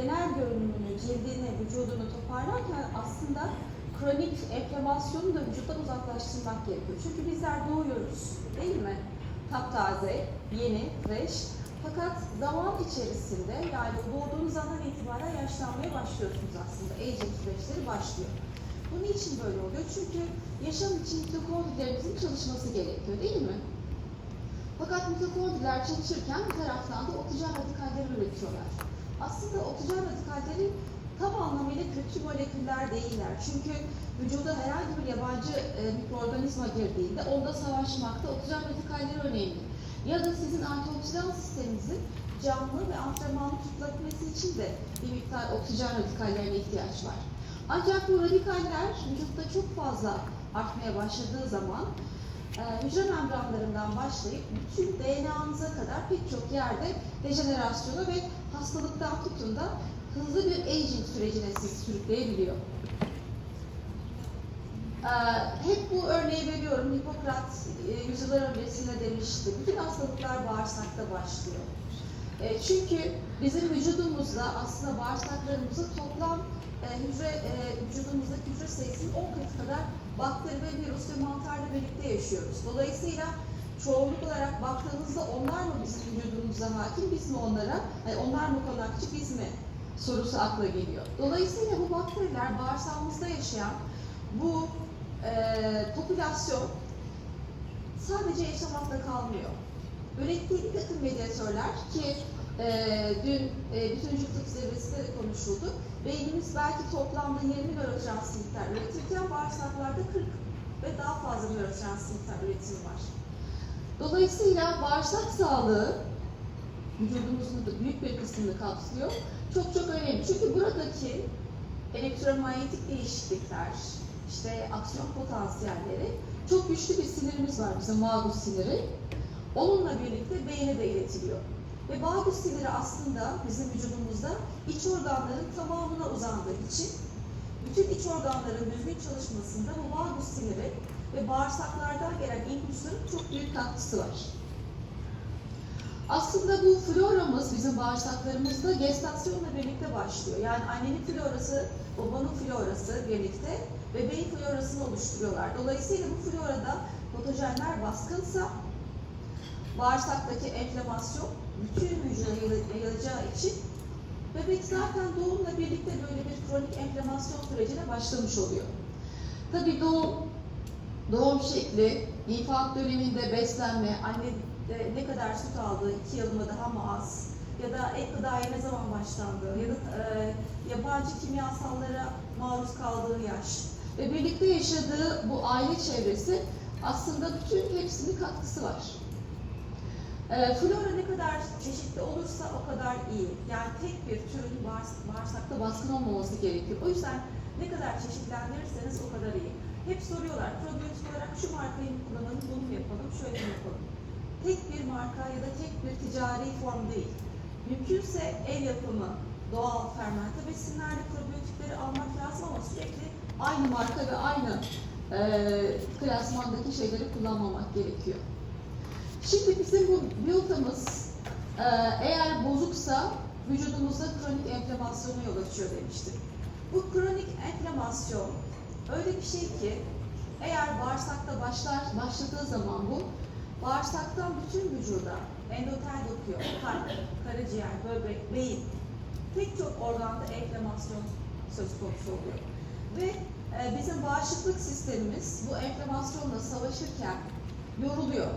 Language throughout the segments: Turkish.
genel görünümünü, cildini, vücudunu toparlarken aslında kronik enflamasyonu da vücuttan uzaklaştırmak gerekiyor. Çünkü bizler doğuyoruz değil mi? Taptaze, yeni, fresh. Fakat zaman içerisinde yani doğduğunuz andan itibaren yaşlanmaya başlıyorsunuz aslında. Aging süreçleri başlıyor. Bu niçin böyle oluyor? Çünkü yaşam için mitokondrilerimizin çalışması gerekiyor değil mi? Fakat mitokondriler çalışırken bir taraftan da oksijen radikalleri üretiyorlar. Aslında oksijen radikalleri tam anlamıyla kötü moleküller değiller. Çünkü vücuda herhangi bir yabancı e, mikroorganizma girdiğinde onda savaşmakta oksijen radikalleri önemli. Ya da sizin antioksidan sisteminizin canlı ve antrenmanlı tutabilmesi için de bir miktar oksijen radikallerine ihtiyaç var. Ancak bu radikaller vücutta çok fazla artmaya başladığı zaman hücre membranlarından başlayıp bütün DNA'nıza kadar pek çok yerde dejenerasyona ve hastalıktan tutun da hızlı bir aging sürecine sizi sürükleyebiliyor. Ee, hep bu örneği veriyorum. Hipokrat e, yüzyıllar öncesinde demişti. Bütün hastalıklar bağırsakta başlıyor. E, çünkü bizim vücudumuzda aslında bağırsaklarımızda toplam hücre sayısının 10 katı kadar bakteri ve virüs ve mantarla birlikte yaşıyoruz. Dolayısıyla çoğunluk olarak baktığınızda onlar mı bizim vücudumuza hakim, biz mi onlara, yani onlar mı konakçı, biz mi sorusu akla geliyor. Dolayısıyla bu bakteriler bağırsağımızda yaşayan bu e, popülasyon sadece yaşamakla kalmıyor. Ürettiği bir takım medyatörler ki e, dün e, bütüncül tıp zirvesinde de konuşuldu. Beynimiz belki toplamda 20 nörotransmitter üretirken bağırsaklarda 40 ve daha fazla nörotransmitter üretimi var. Dolayısıyla bağırsak sağlığı vücudumuzun da büyük bir kısmını kapsıyor. Çok çok önemli. Çünkü buradaki elektromanyetik değişiklikler, işte aksiyon potansiyelleri çok güçlü bir sinirimiz var bizim vagus siniri. Onunla birlikte beyne de iletiliyor. Ve vagus siniri aslında bizim vücudumuzda iç organların tamamına uzandığı için bütün iç organların düzgün çalışmasında bu vagus siniri ve bağırsaklardan gelen impulsların çok büyük katkısı var. Aslında bu floramız bizim bağırsaklarımızda gestasyonla birlikte başlıyor. Yani annenin florası, babanın florası birlikte bebeğin florasını oluşturuyorlar. Dolayısıyla bu florada patojenler baskınsa bağırsaktaki enflamasyon bütün hücreye yayılacağı için bebek zaten doğumla birlikte böyle bir kronik enflamasyon sürecine başlamış oluyor. Tabii doğum, doğum şekli, infant döneminde beslenme, anne ne kadar süt aldığı, iki yıl mı daha mı az, ya da ek gıdaya ne zaman başlandığı, ya da e, yabancı kimyasallara maruz kaldığı yaş ve birlikte yaşadığı bu aile çevresi aslında bütün hepsinin katkısı var. E, flora ne kadar çeşitli olursa o kadar iyi. Yani tek bir türün bağırs- bağırsakta baskın olmaması gerekiyor. O yüzden ne kadar çeşitlendirirseniz o kadar iyi. Hep soruyorlar, probiyotik olarak şu markayı mı kullanalım, bunu mu yapalım, şöyle mi yapalım? Tek bir marka ya da tek bir ticari form değil. Mümkünse el yapımı, doğal fermente besinlerle probiyotikleri almak lazım ama sürekli aynı marka ve aynı e, klasmandaki şeyleri kullanmamak gerekiyor. Şimdi bizim bu biyotamız e, eğer bozuksa vücudumuzda kronik enflamasyona yol açıyor demiştim. Bu kronik enflamasyon öyle bir şey ki eğer bağırsakta başlar başladığı zaman bu bağırsaktan bütün vücuda endotel dokuyor, kalp, karaciğer, böbrek, beyin pek çok organda enflamasyon söz konusu oluyor. Ve e, bizim bağışıklık sistemimiz bu enflamasyonla savaşırken yoruluyor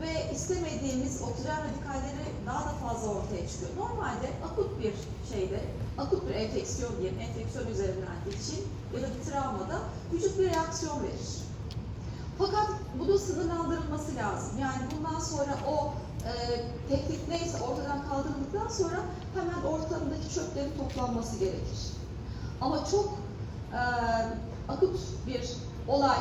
ve istemediğimiz oksijen radikalleri daha da fazla ortaya çıkıyor. Normalde akut bir şeyde, akut bir enfeksiyon diyelim, enfeksiyon üzerinden geçeyim ya da bir travmada vücut bir reaksiyon verir. Fakat bunun sınırlandırılması lazım. Yani bundan sonra o e, tehdit neyse ortadan kaldırıldıktan sonra hemen ortamdaki çöplerin toplanması gerekir. Ama çok e, akut bir olay